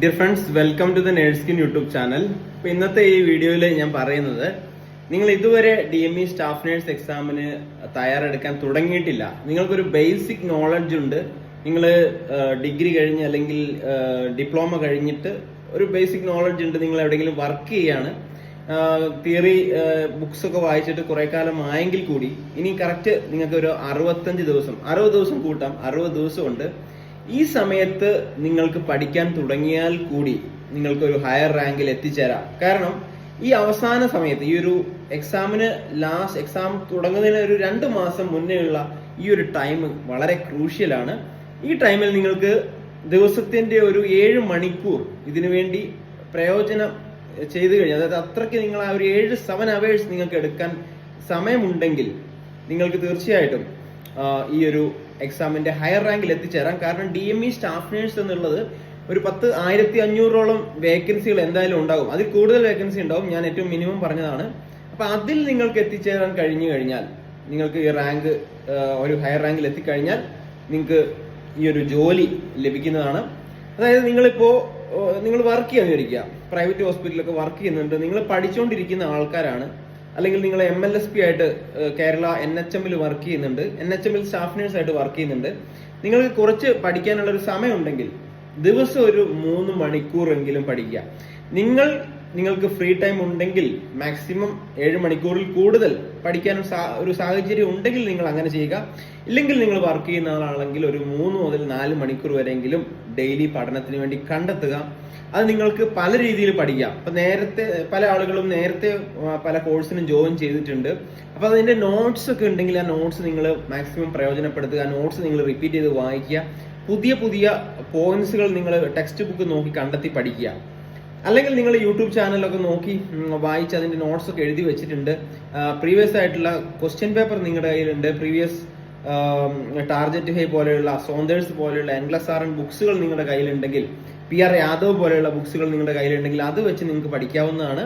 Dear friends welcome to the Nurse Queen YouTube channel ഇപ്പൊ ഇന്നത്തെ ഈ വീഡിയോയിൽ ഞാൻ പറയുന്നത് നിങ്ങൾ ഇതുവരെ D M E staff nurse എക്സാമിന് തയ്യാറെടുക്കാൻ തുടങ്ങിയിട്ടില്ല. നിങ്ങൾക്കൊരു ബേസിക് നോളജ് ഉണ്ട്. നിങ്ങൾ ഡിഗ്രി കഴിഞ്ഞ് അല്ലെങ്കിൽ ഡിപ്ലോമ കഴിഞ്ഞിട്ട് ഒരു ബേസിക് നോളജ് ഉണ്ട്. നിങ്ങൾ എവിടെയെങ്കിലും വർക്ക് ചെയ്യാണ്. തിയറി ബുക്സ് ഒക്കെ വായിച്ചിട്ട് കുറെ കാലം ആയെങ്കിൽ കൂടി ഇനി കറക്റ്റ് നിങ്ങൾക്ക് ഒരു അറുപത്തഞ്ച് ദിവസം അറുപത് ദിവസം കൂട്ടാം. അറുപത് ദിവസം ഉണ്ട്. ഈ സമയത്ത് നിങ്ങൾക്ക് പഠിക്കാൻ തുടങ്ങിയാൽ കൂടി നിങ്ങൾക്ക് ഒരു ഹയർ റാങ്കിൽ എത്തിച്ചേരാം. കാരണം ഈ അവസാന സമയത്ത് ഈ ഒരു എക്സാമിന് ലാസ്റ്റ് എക്സാം തുടങ്ങുന്നതിന് ഒരു രണ്ട് മാസം മുന്നേയുള്ള ഈ ഒരു ടൈം വളരെ ക്രൂഷ്യൽ ആണ്. ഈ ടൈമിൽ നിങ്ങൾക്ക് ദിവസത്തിന്റെ ഒരു ഏഴ് മണിക്കൂർ ഇതിനു വേണ്ടി പ്രയോജനം ചെയ്തു കഴിഞ്ഞാൽ അതായത് അത്രയ്ക്ക് നിങ്ങൾ ആ ഒരു ഏഴ് സെവൻ അവേഴ്സ് നിങ്ങൾക്ക് എടുക്കാൻ സമയമുണ്ടെങ്കിൽ നിങ്ങൾക്ക് തീർച്ചയായിട്ടും ഈ ഒരു എക്സാമിന്റെ ഹയർ റാങ്കിൽ എത്തിച്ചേരാം. കാരണം D M E staff nurse എന്നുള്ളത് ഒരു പത്ത് ആയിരത്തി അഞ്ഞൂറോളം വേക്കൻസികൾ എന്തായാലും ഉണ്ടാകും. അതിൽ കൂടുതൽ വേക്കൻസി ഉണ്ടാവും. ഞാൻ ഏറ്റവും മിനിമം പറഞ്ഞതാണ്. അപ്പൊ അതിൽ നിങ്ങൾക്ക് എത്തിച്ചേരാൻ കഴിഞ്ഞു കഴിഞ്ഞാൽ നിങ്ങൾക്ക് ഈ റാങ്ക് ഒരു ഹയർ റാങ്കിൽ എത്തിക്കഴിഞ്ഞാൽ നിങ്ങൾക്ക് ഈ ഒരു ജോലി ലഭിക്കുന്നതാണ്. അതായത് നിങ്ങളിപ്പോ നിങ്ങൾ വർക്ക് ചെയ്യാൻ വിചാരിക്കുക. പ്രൈവറ്റ് ഹോസ്പിറ്റലൊക്കെ വർക്ക് ചെയ്യുന്നുണ്ട്. നിങ്ങൾ പഠിച്ചുകൊണ്ടിരിക്കുന്ന ആൾക്കാരാണ്. അല്ലെങ്കിൽ നിങ്ങൾ എം എൽ എസ് പി ആയിട്ട് കേരള എൻ എച്ച് എമ്മിൽ വർക്ക് ചെയ്യുന്നുണ്ട്. എൻ എച്ച് എമ്മിൽ സ്റ്റാഫ് നേഴ്സ് ആയിട്ട് വർക്ക് ചെയ്യുന്നുണ്ട്. നിങ്ങൾക്ക് കുറച്ച് പഠിക്കാനുള്ള ഒരു സമയം ഉണ്ടെങ്കിൽ ദിവസം ഒരു മൂന്ന് മണിക്കൂറെങ്കിലും പഠിക്കുക. നിങ്ങൾ നിങ്ങൾക്ക് ഫ്രീ ടൈം ഉണ്ടെങ്കിൽ മാക്സിമം ഏഴ് മണിക്കൂറിൽ കൂടുതൽ പഠിക്കാനും ഒരു സാഹചര്യം ഉണ്ടെങ്കിൽ നിങ്ങൾ അങ്ങനെ ചെയ്യുക. ഇല്ലെങ്കിൽ നിങ്ങൾ വർക്ക് ചെയ്യുന്ന ആളാണെങ്കിൽ ഒരു മൂന്ന് മുതൽ നാല് മണിക്കൂർ വരെയെങ്കിലും ഡെയിലി പഠനത്തിന് വേണ്ടി കണ്ടെത്തുക. അത് നിങ്ങൾക്ക് പല രീതിയിൽ പഠിക്കാം. അപ്പൊ നേരത്തെ പല ആളുകളും നേരത്തെ പല കോഴ്സിനും ജോയിൻ ചെയ്തിട്ടുണ്ട്. അപ്പൊ അതിന്റെ നോട്ട്സ് ഒക്കെ ഉണ്ടെങ്കിൽ ആ നോട്ട്സ് നിങ്ങൾ മാക്സിമം പ്രയോജനപ്പെടുത്തുക. നോട്ട്സ് നിങ്ങൾ റിപ്പീറ്റ് ചെയ്ത് വായിക്കുക. പുതിയ പുതിയ പോയിന്റ്സുകൾ നിങ്ങൾ ടെക്സ്റ്റ് ബുക്ക് നോക്കി കണ്ടെത്തി പഠിക്കുക. അല്ലെങ്കിൽ നിങ്ങൾ യൂട്യൂബ് ചാനലൊക്കെ നോക്കി വായിച്ച് അതിന്റെ നോട്ട്സ് ഒക്കെ എഴുതി വെച്ചിട്ടുണ്ട്. പ്രീവിയസ് ആയിട്ടുള്ള ക്വസ്റ്റ്യൻ പേപ്പർ നിങ്ങളുടെ കയ്യിലുണ്ട്. പ്രീവിയസ് ടാർജറ്റ് ഹൈ പോലെയുള്ള സോന്തേഴ്സ് പോലെയുള്ള എൻഗ്ലസ് ആർ ബുക്സുകൾ നിങ്ങളുടെ കയ്യിലുണ്ടെങ്കിൽ പി ആർ യാദവ് പോലെയുള്ള ബുക്സുകൾ നിങ്ങളുടെ കയ്യിലുണ്ടെങ്കിൽ അത് വെച്ച് നിങ്ങൾക്ക് പഠിക്കാവുന്നതാണ്.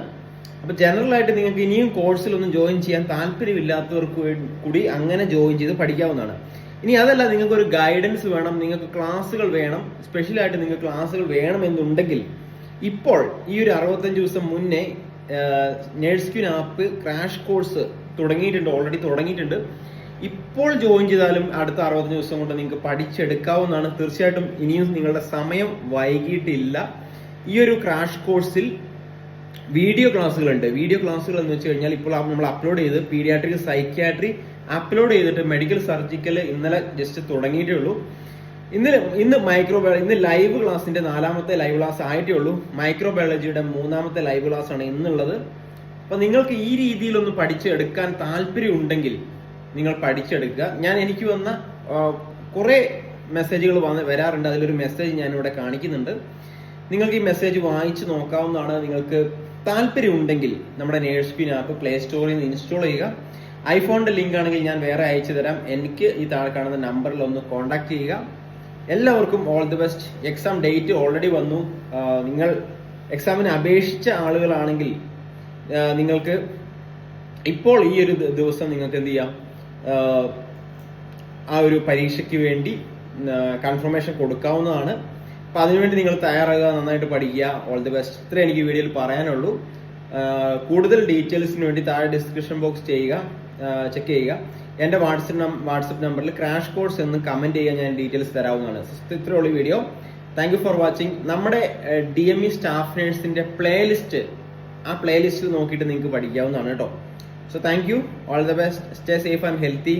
അപ്പൊ ജനറൽ ആയിട്ട് നിങ്ങൾക്ക് ഇനിയും കോഴ്സിലൊന്നും ജോയിൻ ചെയ്യാൻ താല്പര്യമില്ലാത്തവർക്ക് കൂടി അങ്ങനെ ജോയിൻ ചെയ്ത് പഠിക്കാവുന്നതാണ്. ഇനി അതല്ല നിങ്ങൾക്ക് ഒരു ഗൈഡൻസ് വേണം നിങ്ങൾക്ക് ക്ലാസ്സുകൾ വേണം സ്പെഷ്യലായിട്ട് നിങ്ങൾക്ക് ക്ലാസ്സുകൾ വേണമെന്നുണ്ടെങ്കിൽ ഇപ്പോൾ ഈ ഒരു അറുപത്തഞ്ച് ദിവസം മുന്നേ nurse queen app crash course തുടങ്ങിയിട്ടുണ്ട് ഓൾറെഡി തുടങ്ങിയിട്ടുണ്ട്. ഇപ്പോൾ ജോയിൻ ചെയ്താലും അടുത്ത അറുപത്തഞ്ച് ദിവസം കൊണ്ട് നിങ്ങൾക്ക് പഠിച്ചെടുക്കാവുന്നതാണ്. തീർച്ചയായിട്ടും ഇനിയും നിങ്ങളുടെ സമയം വൈകിട്ടില്ല. ഈ ഒരു ക്രാഷ് കോഴ്സിൽ വീഡിയോ ക്ലാസ്സുകളുണ്ട്. വീഡിയോ ക്ലാസ്സുകൾ എന്ന് വെച്ച് കഴിഞ്ഞാൽ ഇപ്പോൾ നമ്മൾ അപ്ലോഡ് ചെയ്ത് പീഡിയാട്രിക് സൈക്യാട്രി അപ്ലോഡ് ചെയ്തിട്ട് മെഡിക്കൽ സർജിക്കൽ ഇന്നലെ ജസ്റ്റ് തുടങ്ങിയിട്ടേ ഉള്ളൂ. ഇന്ന് ഇന്ന് മൈക്രോ ഇന്ന് ലൈവ് ക്ലാസിന്റെ നാലാമത്തെ ലൈവ് ക്ലാസ് ആയിട്ടേ ഉള്ളൂ മൈക്രോ ബയോളജിയുടെ മൂന്നാമത്തെ ലൈവ് ക്ലാസ് ആണ് ഇന്നുള്ളത്. അപ്പൊ നിങ്ങൾക്ക് ഈ രീതിയിലൊന്ന് പഠിച്ചെടുക്കാൻ താല്പര്യം ഉണ്ടെങ്കിൽ നിങ്ങൾ പഠിച്ചെടുക്കുക. ഞാൻ എനിക്ക് വന്ന കുറെ മെസ്സേജുകൾ വന്ന് വരാറുണ്ട്. അതിലൊരു മെസ്സേജ് ഞാൻ ഇവിടെ കാണിക്കുന്നുണ്ട്. നിങ്ങൾക്ക് ഈ മെസ്സേജ് വായിച്ച് നോക്കാവുന്നതാണ്. നിങ്ങൾക്ക് താല്പര്യം ഉണ്ടെങ്കിൽ നമ്മുടെ നേഴ്സ് ക്വീൻ ആപ്പ് പ്ലേ സ്റ്റോറിൽ നിന്ന് ഇൻസ്റ്റാൾ ചെയ്യുക. ഐഫോണിന്റെ ലിങ്ക് ആണെങ്കിൽ ഞാൻ വേറെ അയച്ചു തരാം എനിക്ക് ഈ താഴെ കാണുന്ന നമ്പറിൽ ഒന്ന് കോൺടാക്ട് ചെയ്യുക. എല്ലാവർക്കും all the best exam date already വന്നു. നിങ്ങൾ എക്സാമിന് അപേക്ഷിച്ച ആളുകളാണെങ്കിൽ നിങ്ങൾക്ക് ഇപ്പോൾ ഈ ഒരു ദിവസം നിങ്ങൾക്ക് എന്ത് ചെയ്യാം? ആ, ഒരു പരീക്ഷയ്ക്ക് വേണ്ടി കൺഫർമേഷൻ കൊടുക്കാവുന്നതാണ്. അപ്പൊ അതിനുവേണ്ടി നിങ്ങൾ തയ്യാറാകുക നന്നായിട്ട് പഠിക്കുക. ഓൾ ദി ബെസ്റ്റ് ഇത്ര എനിക്ക് വീഡിയോയിൽ പറയാനുള്ളൂ. കൂടുതൽ ഡീറ്റെയിൽസിന് വേണ്ടി താഴെ ഡിസ്ക്രിപ്ഷൻ ബോക്സ് ചെയ്യുക. ചെക്ക് ചെയ്യുക. എന്റെ വാട്സപ്പ് വാട്സപ്പ് നമ്പറിൽ ക്രാഷ് കോഴ്സ് എന്ന് കമന്റ് ചെയ്യാൻ ഞാൻ ഡീറ്റെയിൽസ് തരാവുന്നതാണ്. ഇത്രയുള്ള video thank you for watching നമ്മുടെ ഡി എം ഇ സ്റ്റാഫ് നേഴ്സിന്റെ പ്ലേലിസ്റ്റ് ആ പ്ലേലിസ്റ്റ് നോക്കിയിട്ട് നിങ്ങൾക്ക് പഠിക്കാവുന്നതാണ് കേട്ടോ. So thank you all the best stay safe and healthy